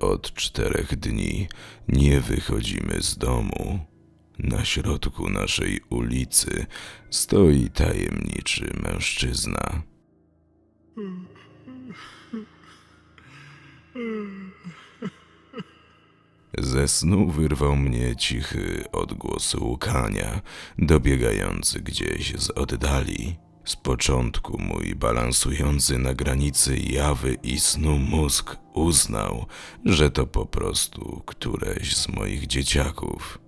Od czterech dni nie wychodzimy z domu. Na środku naszej ulicy stoi tajemniczy mężczyzna. Ze snu wyrwał mnie cichy odgłos łukania, dobiegający gdzieś z oddali. Z początku mój balansujący na granicy jawy i snu mózg uznał, że to po prostu któreś z moich dzieciaków.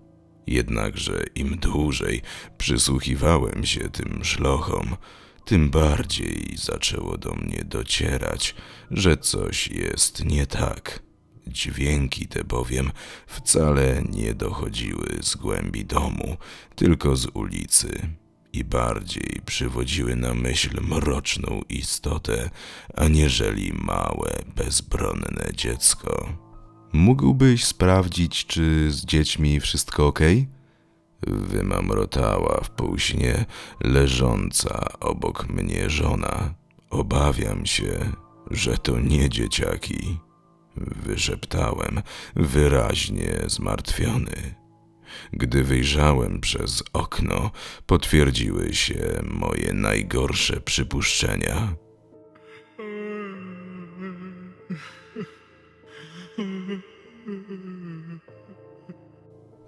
Jednakże im dłużej przysłuchiwałem się tym szlochom, tym bardziej zaczęło do mnie docierać, że coś jest nie tak. Dźwięki te bowiem wcale nie dochodziły z głębi domu, tylko z ulicy i bardziej przywodziły na myśl mroczną istotę, aniżeli małe, bezbronne dziecko. Mógłbyś sprawdzić, czy z dziećmi wszystko ok? Wymamrotała w półśnie leżąca obok mnie żona. Obawiam się, że to nie dzieciaki. Wyszeptałem, wyraźnie zmartwiony. Gdy wyjrzałem przez okno, potwierdziły się moje najgorsze przypuszczenia.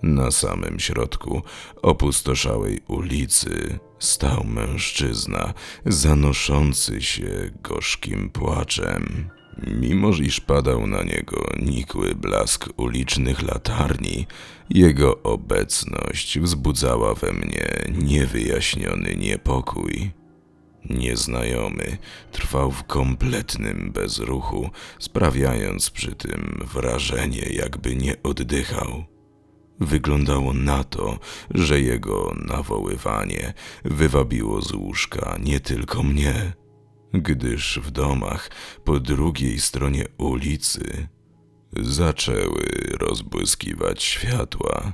Na samym środku opustoszałej ulicy stał mężczyzna, zanoszący się gorzkim płaczem. Mimo iż padał na niego nikły blask ulicznych latarni, jego obecność wzbudzała we mnie niewyjaśniony niepokój. Nieznajomy trwał w kompletnym bezruchu, sprawiając przy tym wrażenie, jakby nie oddychał. Wyglądało na to, że jego nawoływanie wywabiło z łóżka nie tylko mnie, gdyż w domach po drugiej stronie ulicy zaczęły rozbłyskiwać światła.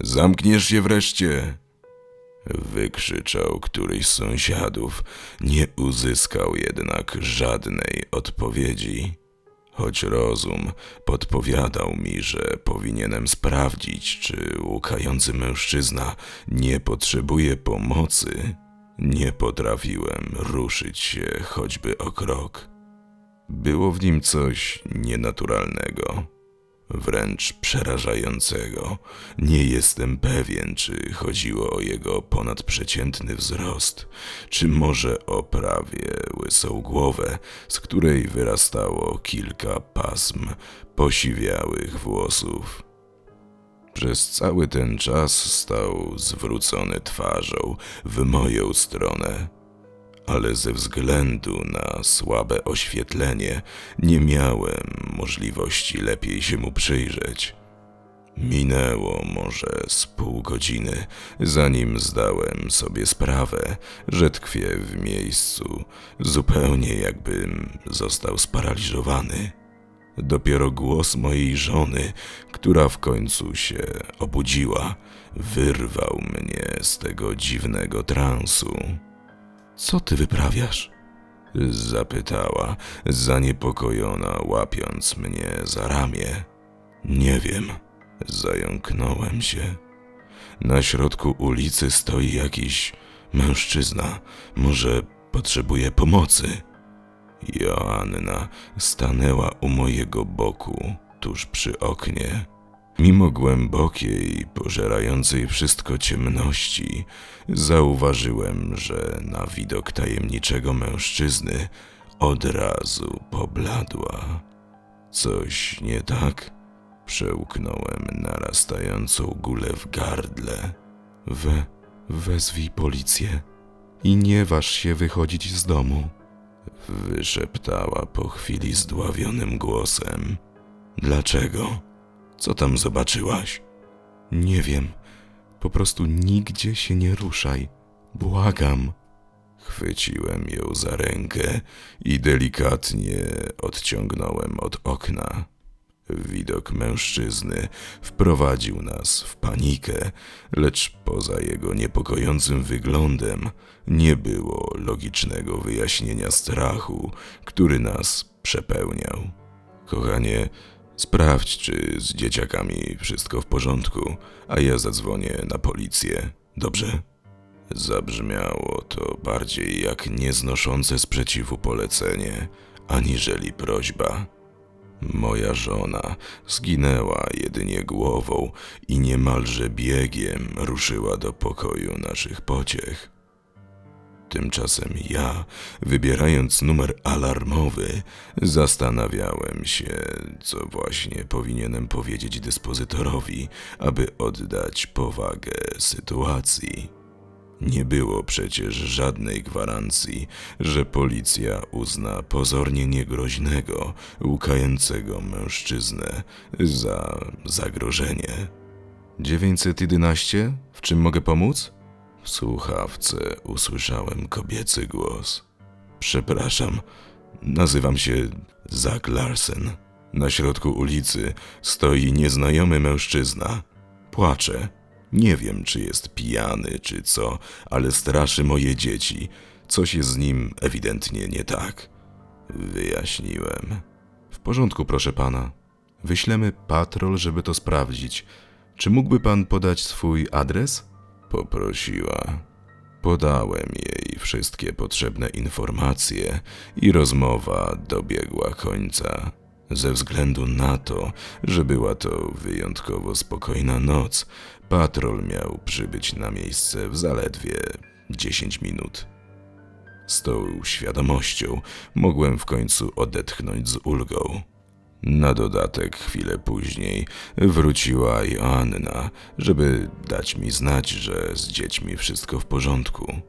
Zamkniesz się wreszcie! Wykrzyczał któryś z sąsiadów, nie uzyskał jednak żadnej odpowiedzi. Choć rozum podpowiadał mi, że powinienem sprawdzić, czy łukający mężczyzna nie potrzebuje pomocy, nie potrafiłem ruszyć się choćby o krok. Było w nim coś nienaturalnego wręcz przerażającego. Nie jestem pewien, czy chodziło o jego ponadprzeciętny wzrost, czy może o prawie łysą głowę, z której wyrastało kilka pasm posiwiałych włosów. Przez cały ten czas stał zwrócony twarzą w moją stronę ale ze względu na słabe oświetlenie nie miałem możliwości lepiej się mu przyjrzeć. Minęło może z pół godziny, zanim zdałem sobie sprawę, że tkwię w miejscu, zupełnie jakbym został sparaliżowany. Dopiero głos mojej żony, która w końcu się obudziła, wyrwał mnie z tego dziwnego transu. Co ty wyprawiasz? Zapytała, zaniepokojona, łapiąc mnie za ramię. Nie wiem, zająknąłem się. Na środku ulicy stoi jakiś mężczyzna. Może potrzebuje pomocy. Joanna stanęła u mojego boku, tuż przy oknie. Mimo głębokiej, pożerającej wszystko ciemności, zauważyłem, że na widok tajemniczego mężczyzny od razu pobladła. Coś nie tak? Przełknąłem narastającą gulę w gardle. We, wezwij policję i nie waż się wychodzić z domu. Wyszeptała po chwili zdławionym głosem. Dlaczego? Co tam zobaczyłaś? Nie wiem. Po prostu nigdzie się nie ruszaj. Błagam. Chwyciłem ją za rękę i delikatnie odciągnąłem od okna. Widok mężczyzny wprowadził nas w panikę, lecz poza jego niepokojącym wyglądem nie było logicznego wyjaśnienia strachu, który nas przepełniał. Kochanie, sprawdź, czy z dzieciakami wszystko w porządku, a ja zadzwonię na policję. Dobrze? Zabrzmiało to bardziej jak nieznoszące sprzeciwu polecenie, aniżeli prośba. Moja żona zginęła jedynie głową i niemalże biegiem ruszyła do pokoju naszych pociech. Tymczasem ja, wybierając numer alarmowy, zastanawiałem się, co właśnie powinienem powiedzieć dyspozytorowi, aby oddać powagę sytuacji. Nie było przecież żadnej gwarancji, że policja uzna pozornie niegroźnego, łukającego mężczyznę za zagrożenie. 911? W czym mogę pomóc? W słuchawce usłyszałem kobiecy głos. Przepraszam, nazywam się Zach Larsen. Na środku ulicy stoi nieznajomy mężczyzna. Płacze. Nie wiem, czy jest pijany, czy co, ale straszy moje dzieci. Coś jest z nim ewidentnie nie tak. Wyjaśniłem. W porządku, proszę pana. Wyślemy patrol, żeby to sprawdzić. Czy mógłby pan podać swój adres? Poprosiła. Podałem jej wszystkie potrzebne informacje i rozmowa dobiegła końca. Ze względu na to, że była to wyjątkowo spokojna noc, patrol miał przybyć na miejsce w zaledwie 10 minut. Z tą świadomością mogłem w końcu odetchnąć z ulgą. Na dodatek chwilę później wróciła Joanna, żeby dać mi znać, że z dziećmi wszystko w porządku.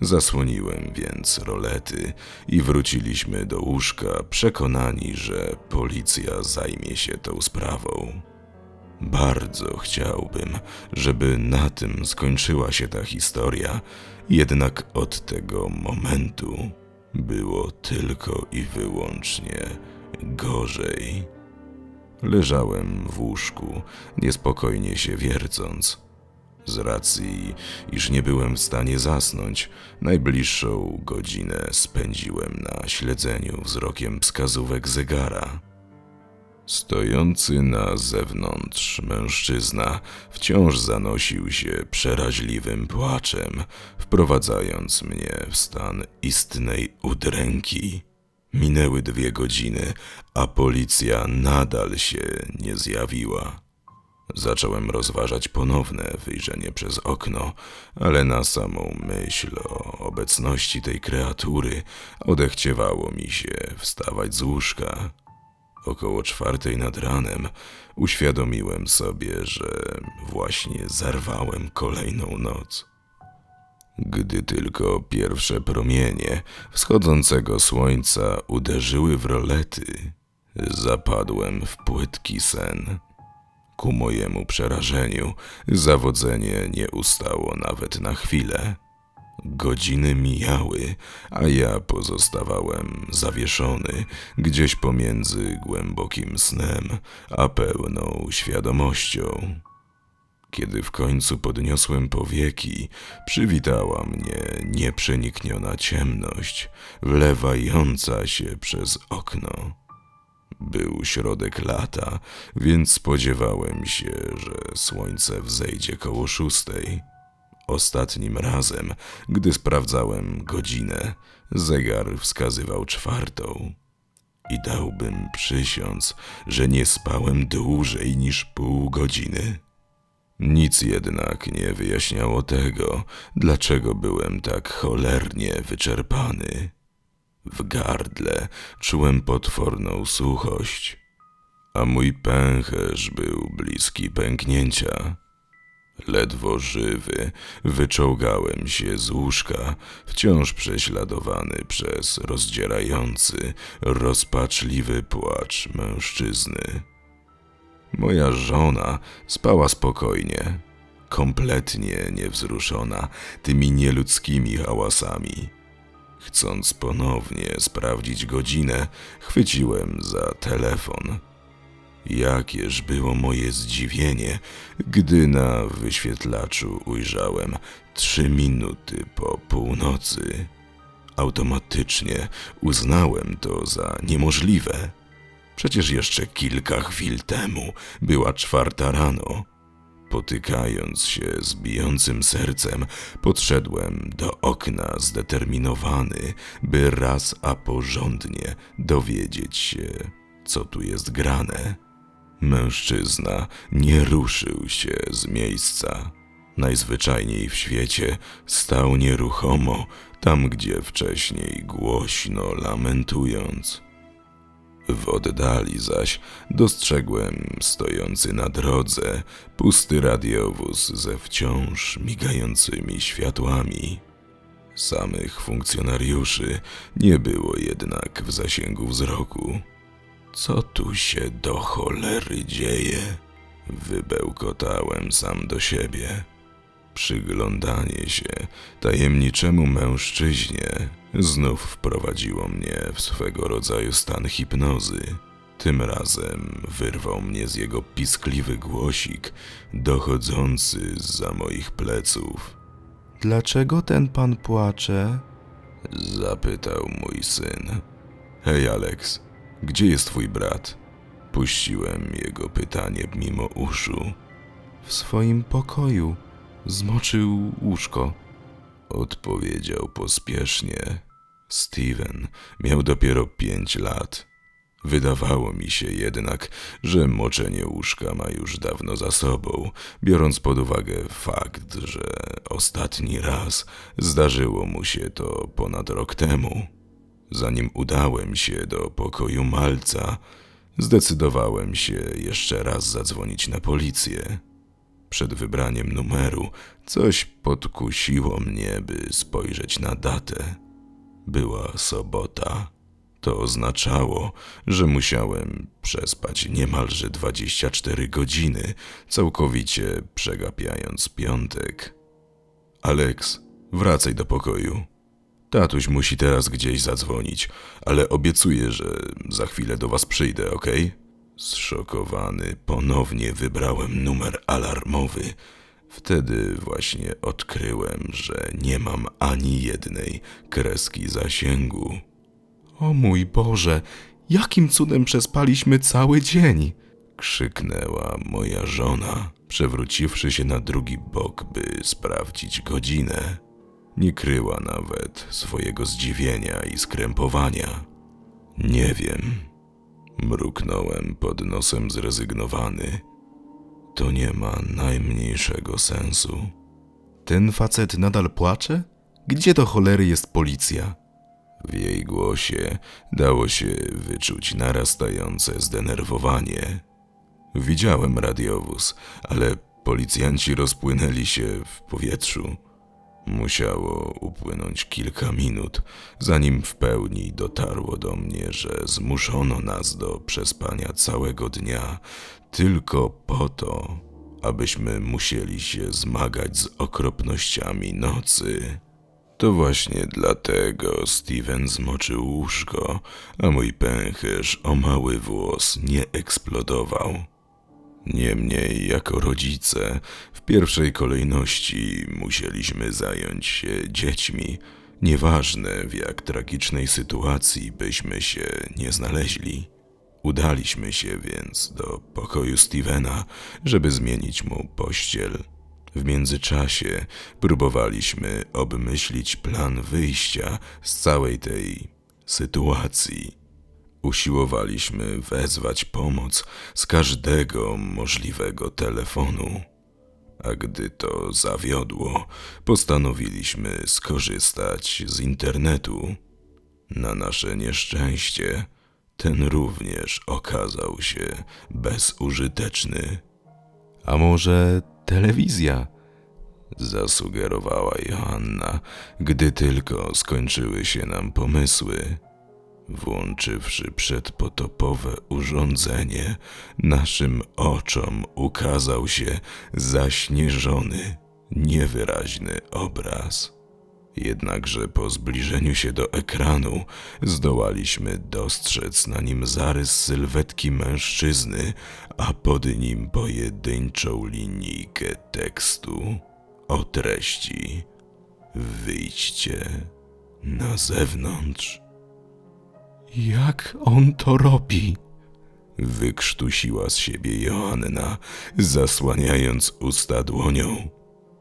Zasłoniłem więc rolety i wróciliśmy do łóżka, przekonani, że policja zajmie się tą sprawą. Bardzo chciałbym, żeby na tym skończyła się ta historia, jednak od tego momentu było tylko i wyłącznie gorzej. Leżałem w łóżku, niespokojnie się wiercąc. Z racji, iż nie byłem w stanie zasnąć, najbliższą godzinę spędziłem na śledzeniu wzrokiem wskazówek zegara. Stojący na zewnątrz mężczyzna wciąż zanosił się przeraźliwym płaczem, wprowadzając mnie w stan istnej udręki. Minęły dwie godziny, a policja nadal się nie zjawiła. Zacząłem rozważać ponowne wyjrzenie przez okno, ale na samą myśl o obecności tej kreatury odechciewało mi się wstawać z łóżka. Około czwartej nad ranem uświadomiłem sobie, że właśnie zarwałem kolejną noc. Gdy tylko pierwsze promienie wschodzącego słońca uderzyły w rolety, zapadłem w płytki sen. Ku mojemu przerażeniu, zawodzenie nie ustało nawet na chwilę. Godziny mijały, a ja pozostawałem zawieszony gdzieś pomiędzy głębokim snem a pełną świadomością. Kiedy w końcu podniosłem powieki, przywitała mnie nieprzenikniona ciemność, wlewająca się przez okno. Był środek lata, więc spodziewałem się, że słońce wzejdzie koło szóstej. Ostatnim razem, gdy sprawdzałem godzinę, zegar wskazywał czwartą. I dałbym przysiąc, że nie spałem dłużej niż pół godziny. Nic jednak nie wyjaśniało tego, dlaczego byłem tak cholernie wyczerpany. W gardle czułem potworną suchość, a mój pęcherz był bliski pęknięcia. Ledwo żywy, wyczołgałem się z łóżka, wciąż prześladowany przez rozdzierający, rozpaczliwy płacz mężczyzny. Moja żona spała spokojnie, kompletnie niewzruszona tymi nieludzkimi hałasami. Chcąc ponownie sprawdzić godzinę, chwyciłem za telefon. Jakież było moje zdziwienie, gdy na wyświetlaczu ujrzałem trzy minuty po północy. Automatycznie uznałem to za niemożliwe. Przecież jeszcze kilka chwil temu była czwarta rano. Potykając się z bijącym sercem, podszedłem do okna zdeterminowany, by raz a porządnie dowiedzieć się, co tu jest grane. Mężczyzna nie ruszył się z miejsca. Najzwyczajniej w świecie stał nieruchomo, tam gdzie wcześniej głośno lamentując. W oddali zaś dostrzegłem stojący na drodze pusty radiowóz ze wciąż migającymi światłami. Samych funkcjonariuszy nie było jednak w zasięgu wzroku. Co tu się do cholery dzieje? Wybełkotałem sam do siebie. Przyglądanie się tajemniczemu mężczyźnie znów wprowadziło mnie w swego rodzaju stan hipnozy. Tym razem wyrwał mnie z jego piskliwy głosik, dochodzący za moich pleców. Dlaczego ten pan płacze? Zapytał mój syn. Hej, Alex, gdzie jest twój brat? Puściłem jego pytanie mimo uszu. W swoim pokoju. Zmoczył łóżko. Odpowiedział pospiesznie. Steven miał dopiero pięć lat. Wydawało mi się jednak, że moczenie łóżka ma już dawno za sobą, biorąc pod uwagę fakt, że ostatni raz zdarzyło mu się to ponad rok temu. Zanim udałem się do pokoju malca, zdecydowałem się jeszcze raz zadzwonić na policję. Przed wybraniem numeru coś podkusiło mnie, by spojrzeć na datę. Była sobota. To oznaczało, że musiałem przespać niemalże 24 godziny, całkowicie przegapiając piątek. Alex, wracaj do pokoju. Tatuś musi teraz gdzieś zadzwonić, ale obiecuję, że za chwilę do was przyjdę, okej? Zszokowany ponownie wybrałem numer alarmowy. Wtedy właśnie odkryłem, że nie mam ani jednej kreski zasięgu. O mój Boże, jakim cudem przespaliśmy cały dzień? Krzyknęła moja żona, przewróciwszy się na drugi bok, by sprawdzić godzinę. Nie kryła nawet swojego zdziwienia i skrępowania. Nie wiem. Mruknąłem pod nosem zrezygnowany. To nie ma najmniejszego sensu. Ten facet nadal płacze? Gdzie do cholery jest policja? W jej głosie dało się wyczuć narastające zdenerwowanie. Widziałem radiowóz, ale policjanci rozpłynęli się w powietrzu. Musiało upłynąć kilka minut, zanim w pełni dotarło do mnie, że zmuszono nas do przespania całego dnia tylko po to, abyśmy musieli się zmagać z okropnościami nocy. To właśnie dlatego Steven zmoczył łóżko, a mój pęcherz o mały włos nie eksplodował. Niemniej, jako rodzice, w pierwszej kolejności musieliśmy zająć się dziećmi, nieważne w jak tragicznej sytuacji byśmy się nie znaleźli. Udaliśmy się więc do pokoju Stevena, żeby zmienić mu pościel. W międzyczasie próbowaliśmy obmyślić plan wyjścia z całej tej sytuacji. Usiłowaliśmy wezwać pomoc z każdego możliwego telefonu. A gdy to zawiodło, postanowiliśmy skorzystać z internetu. Na nasze nieszczęście, ten również okazał się bezużyteczny. A może telewizja? Zasugerowała Joanna, gdy tylko skończyły się nam pomysły. Włączywszy przedpotopowe urządzenie, naszym oczom ukazał się zaśnieżony, niewyraźny obraz. Jednakże po zbliżeniu się do ekranu zdołaliśmy dostrzec na nim zarys sylwetki mężczyzny, a pod nim pojedynczą linijkę tekstu o treści Wyjdźcie na zewnątrz. Jak on to robi? Wykrztusiła z siebie Joanna, zasłaniając usta dłonią.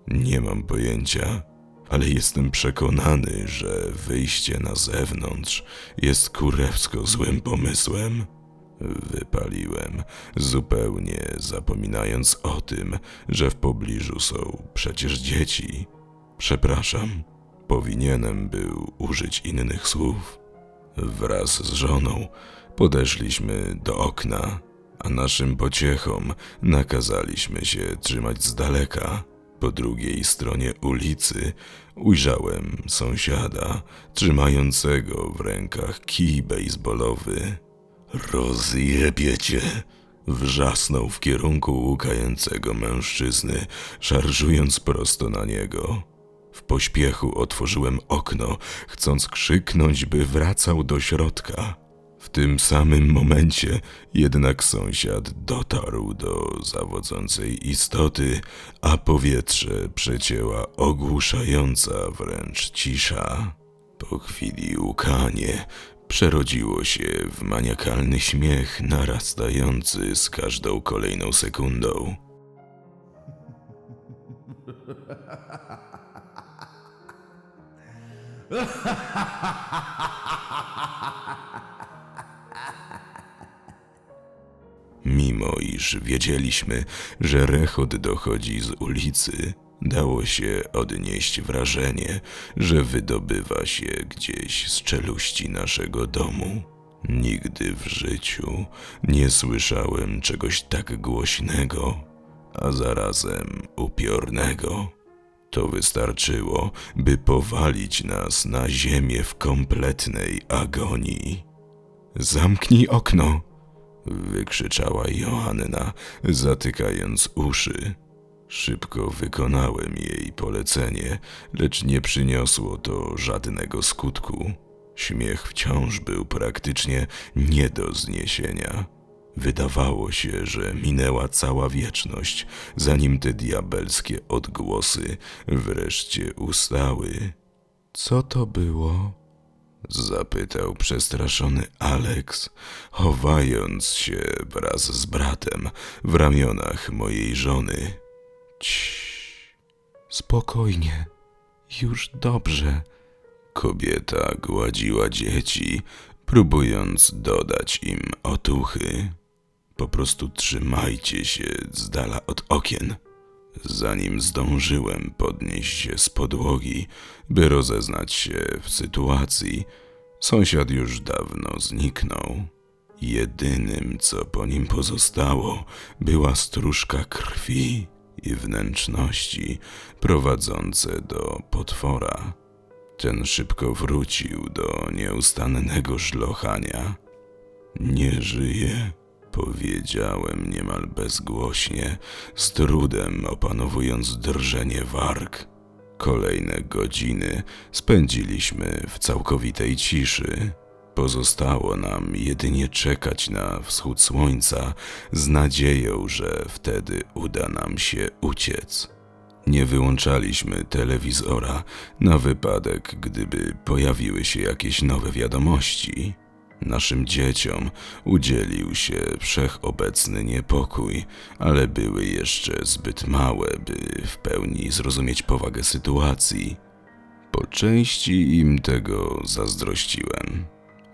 Nie mam pojęcia, ale jestem przekonany, że wyjście na zewnątrz jest kurewsko złym pomysłem. Wypaliłem, zupełnie zapominając o tym, że w pobliżu są przecież dzieci. Przepraszam, powinienem był użyć innych słów. Wraz z żoną podeszliśmy do okna, a naszym pociechom nakazaliśmy się trzymać z daleka. Po drugiej stronie ulicy ujrzałem sąsiada trzymającego w rękach kij bejsbolowy. Rozjebiecie! Wrzasnął w kierunku łukającego mężczyzny, szarżując prosto na niego. W pośpiechu otworzyłem okno, chcąc krzyknąć, by wracał do środka. W tym samym momencie jednak sąsiad dotarł do zawodzącej istoty, a powietrze przecięła ogłuszająca wręcz cisza. Po chwili łukanie przerodziło się w maniakalny śmiech narastający z każdą kolejną sekundą. Mimo iż wiedzieliśmy, że rechot dochodzi z ulicy, dało się odnieść wrażenie, że wydobywa się gdzieś z czeluści naszego domu. Nigdy w życiu nie słyszałem czegoś tak głośnego, a zarazem upiornego. To wystarczyło, by powalić nas na ziemię w kompletnej agonii. Zamknij okno! wykrzyczała Joanna, zatykając uszy. Szybko wykonałem jej polecenie, lecz nie przyniosło to żadnego skutku. Śmiech wciąż był praktycznie nie do zniesienia. Wydawało się, że minęła cała wieczność, zanim te diabelskie odgłosy wreszcie ustały. Co to było? Zapytał przestraszony Alex, chowając się wraz z bratem w ramionach mojej żony. Cii. Spokojnie. Już dobrze. Kobieta gładziła dzieci, próbując dodać im otuchy. Po prostu trzymajcie się z dala od okien. Zanim zdążyłem podnieść się z podłogi, by rozeznać się w sytuacji, sąsiad już dawno zniknął. Jedynym, co po nim pozostało, była stróżka krwi i wnętrzności prowadzące do potwora. Ten szybko wrócił do nieustannego żlochania. Nie żyje, powiedziałem niemal bezgłośnie, z trudem opanowując drżenie warg. Kolejne godziny spędziliśmy w całkowitej ciszy. Pozostało nam jedynie czekać na wschód słońca z nadzieją, że wtedy uda nam się uciec. Nie wyłączaliśmy telewizora na wypadek, gdyby pojawiły się jakieś nowe wiadomości. Naszym dzieciom udzielił się wszechobecny niepokój, ale były jeszcze zbyt małe, by w pełni zrozumieć powagę sytuacji. Po części im tego zazdrościłem.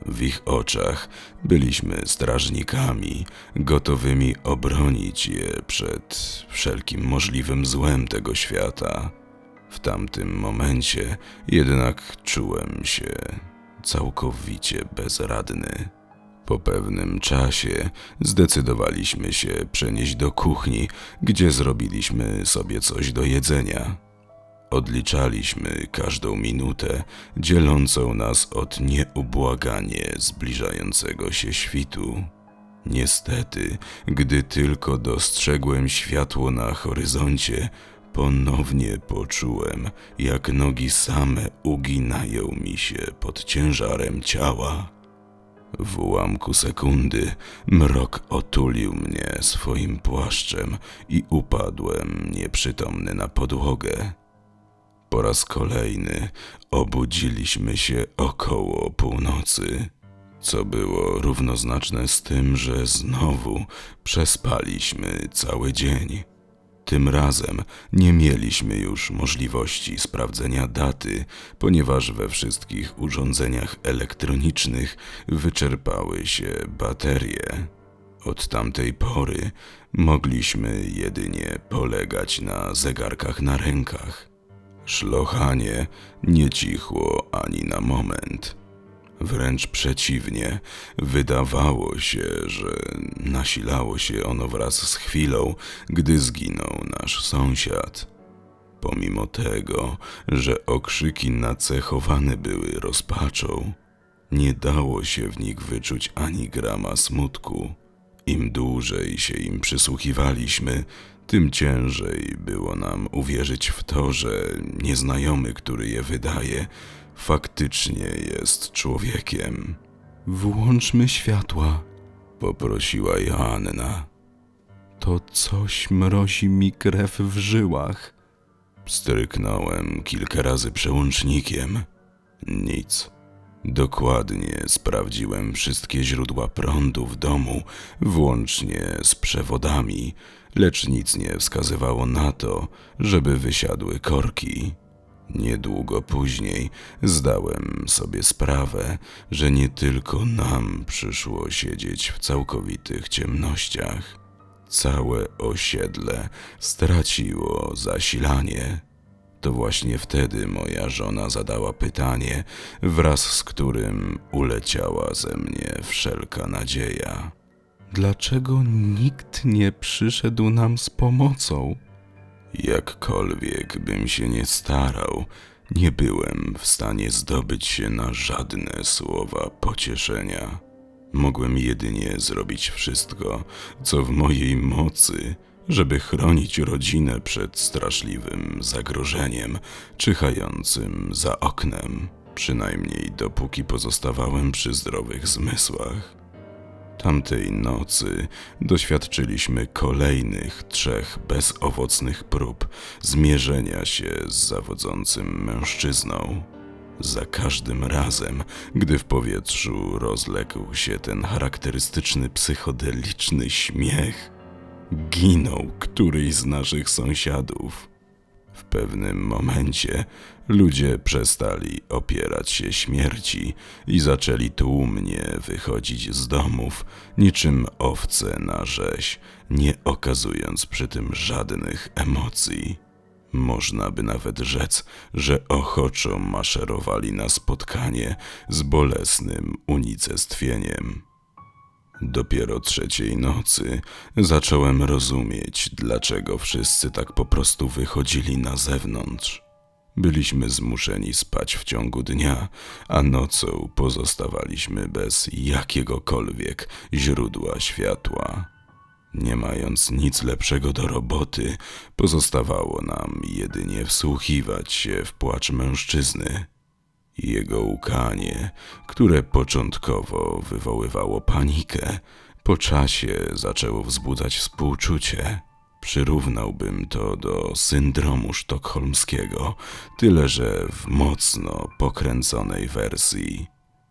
W ich oczach byliśmy strażnikami, gotowymi obronić je przed wszelkim możliwym złem tego świata. W tamtym momencie jednak czułem się całkowicie bezradny. Po pewnym czasie zdecydowaliśmy się przenieść do kuchni, gdzie zrobiliśmy sobie coś do jedzenia. Odliczaliśmy każdą minutę dzielącą nas od nieubłaganie zbliżającego się świtu. Niestety, gdy tylko dostrzegłem światło na horyzoncie, Ponownie poczułem, jak nogi same uginają mi się pod ciężarem ciała. W ułamku sekundy mrok otulił mnie swoim płaszczem i upadłem nieprzytomny na podłogę. Po raz kolejny obudziliśmy się około północy, co było równoznaczne z tym, że znowu przespaliśmy cały dzień. Tym razem nie mieliśmy już możliwości sprawdzenia daty, ponieważ we wszystkich urządzeniach elektronicznych wyczerpały się baterie. Od tamtej pory mogliśmy jedynie polegać na zegarkach na rękach. Szlochanie nie cichło ani na moment. Wręcz przeciwnie, wydawało się, że nasilało się ono wraz z chwilą, gdy zginął nasz sąsiad. Pomimo tego, że okrzyki nacechowane były rozpaczą, nie dało się w nich wyczuć ani grama smutku. Im dłużej się im przysłuchiwaliśmy, tym ciężej było nam uwierzyć w to, że nieznajomy, który je wydaje, faktycznie jest człowiekiem. Włączmy światła. Poprosiła Joanna. To coś mrozi mi krew w żyłach. Stryknąłem kilka razy przełącznikiem. Nic. Dokładnie sprawdziłem wszystkie źródła prądu w domu, włącznie z przewodami, lecz nic nie wskazywało na to, żeby wysiadły korki. Niedługo później zdałem sobie sprawę, że nie tylko nam przyszło siedzieć w całkowitych ciemnościach. Całe osiedle straciło zasilanie. To właśnie wtedy moja żona zadała pytanie, wraz z którym uleciała ze mnie wszelka nadzieja. Dlaczego nikt nie przyszedł nam z pomocą? Jakkolwiek bym się nie starał, nie byłem w stanie zdobyć się na żadne słowa pocieszenia. Mogłem jedynie zrobić wszystko, co w mojej mocy, żeby chronić rodzinę przed straszliwym zagrożeniem czyhającym za oknem, przynajmniej dopóki pozostawałem przy zdrowych zmysłach. Tamtej nocy doświadczyliśmy kolejnych trzech bezowocnych prób zmierzenia się z zawodzącym mężczyzną. Za każdym razem, gdy w powietrzu rozległ się ten charakterystyczny psychodeliczny śmiech, ginął któryś z naszych sąsiadów. W pewnym momencie ludzie przestali opierać się śmierci i zaczęli tłumnie wychodzić z domów, niczym owce na rzeź, nie okazując przy tym żadnych emocji. Można by nawet rzec, że ochoczo maszerowali na spotkanie z bolesnym unicestwieniem. Dopiero trzeciej nocy zacząłem rozumieć, dlaczego wszyscy tak po prostu wychodzili na zewnątrz. Byliśmy zmuszeni spać w ciągu dnia, a nocą pozostawaliśmy bez jakiegokolwiek źródła światła. Nie mając nic lepszego do roboty, pozostawało nam jedynie wsłuchiwać się w płacz mężczyzny. Jego łkanie, które początkowo wywoływało panikę, po czasie zaczęło wzbudzać współczucie. Przyrównałbym to do syndromu sztokholmskiego, tyle że w mocno pokręconej wersji.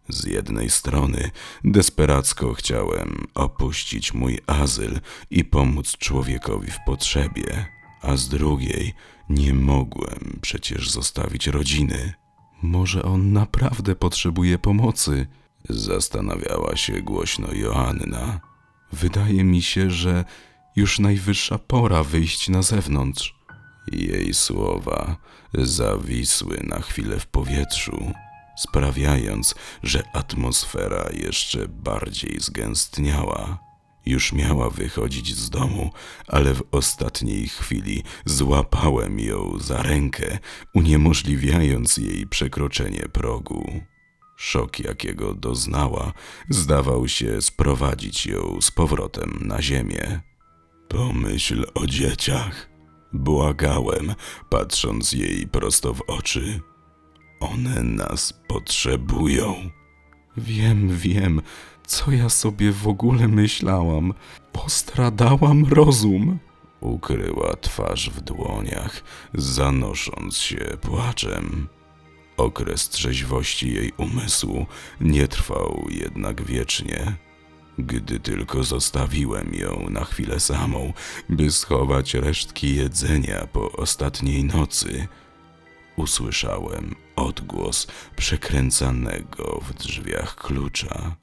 Z jednej strony desperacko chciałem opuścić mój azyl i pomóc człowiekowi w potrzebie, a z drugiej nie mogłem przecież zostawić rodziny. Może on naprawdę potrzebuje pomocy? Zastanawiała się głośno Joanna. Wydaje mi się, że już najwyższa pora wyjść na zewnątrz. Jej słowa zawisły na chwilę w powietrzu, sprawiając, że atmosfera jeszcze bardziej zgęstniała. Już miała wychodzić z domu, ale w ostatniej chwili złapałem ją za rękę, uniemożliwiając jej przekroczenie progu. Szok, jakiego doznała, zdawał się sprowadzić ją z powrotem na ziemię. Pomyśl o dzieciach, Błagałem, patrząc jej prosto w oczy. One nas potrzebują. Wiem, wiem, co ja sobie w ogóle myślałam. Postradałam rozum. Ukryła twarz w dłoniach, zanosząc się płaczem. Okres trzeźwości jej umysłu nie trwał jednak wiecznie. Gdy tylko zostawiłem ją na chwilę samą, by schować resztki jedzenia po ostatniej nocy, usłyszałem odgłos przekręcanego w drzwiach klucza.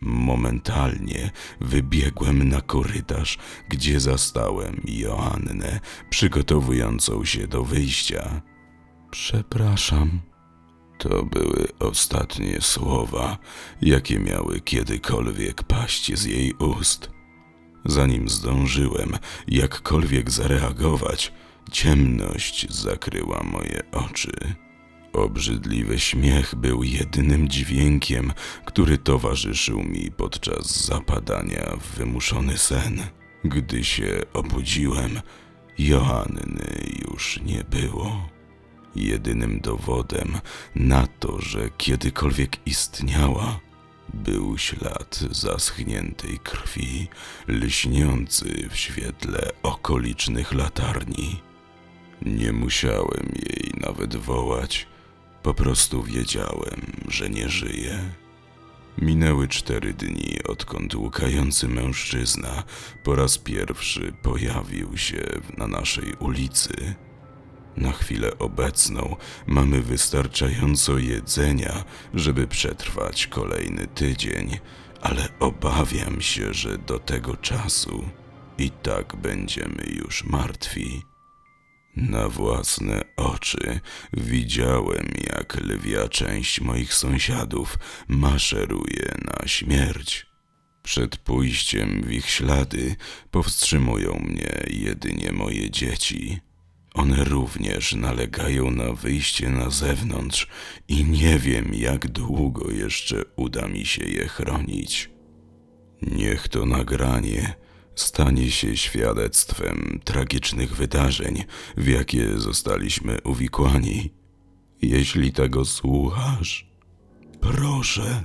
Momentalnie wybiegłem na korytarz, gdzie zastałem Joannę przygotowującą się do wyjścia. Przepraszam. To były ostatnie słowa, jakie miały kiedykolwiek paść z jej ust. Zanim zdążyłem jakkolwiek zareagować, ciemność zakryła moje oczy. Obrzydliwy śmiech był jedynym dźwiękiem, który towarzyszył mi podczas zapadania w wymuszony sen. Gdy się obudziłem, Joanny już nie było. Jedynym dowodem na to, że kiedykolwiek istniała, był ślad zaschniętej krwi, lśniący w świetle okolicznych latarni. Nie musiałem jej nawet wołać, po prostu wiedziałem, że nie żyje. Minęły cztery dni, odkąd łukający mężczyzna po raz pierwszy pojawił się na naszej ulicy. Na chwilę obecną mamy wystarczająco jedzenia, żeby przetrwać kolejny tydzień, ale obawiam się, że do tego czasu i tak będziemy już martwi. Na własne oczy widziałem, jak lwia część moich sąsiadów maszeruje na śmierć. Przed pójściem w ich ślady powstrzymują mnie jedynie moje dzieci. One również nalegają na wyjście na zewnątrz i nie wiem, jak długo jeszcze uda mi się je chronić. Niech to nagranie stanie się świadectwem tragicznych wydarzeń, w jakie zostaliśmy uwikłani. Jeśli tego słuchasz, proszę,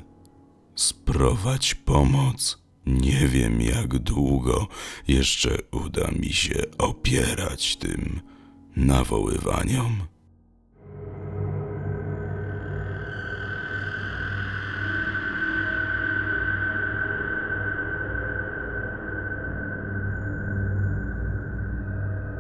sprowadź pomoc. Nie wiem, jak długo jeszcze uda mi się opierać tym nawoływaniom.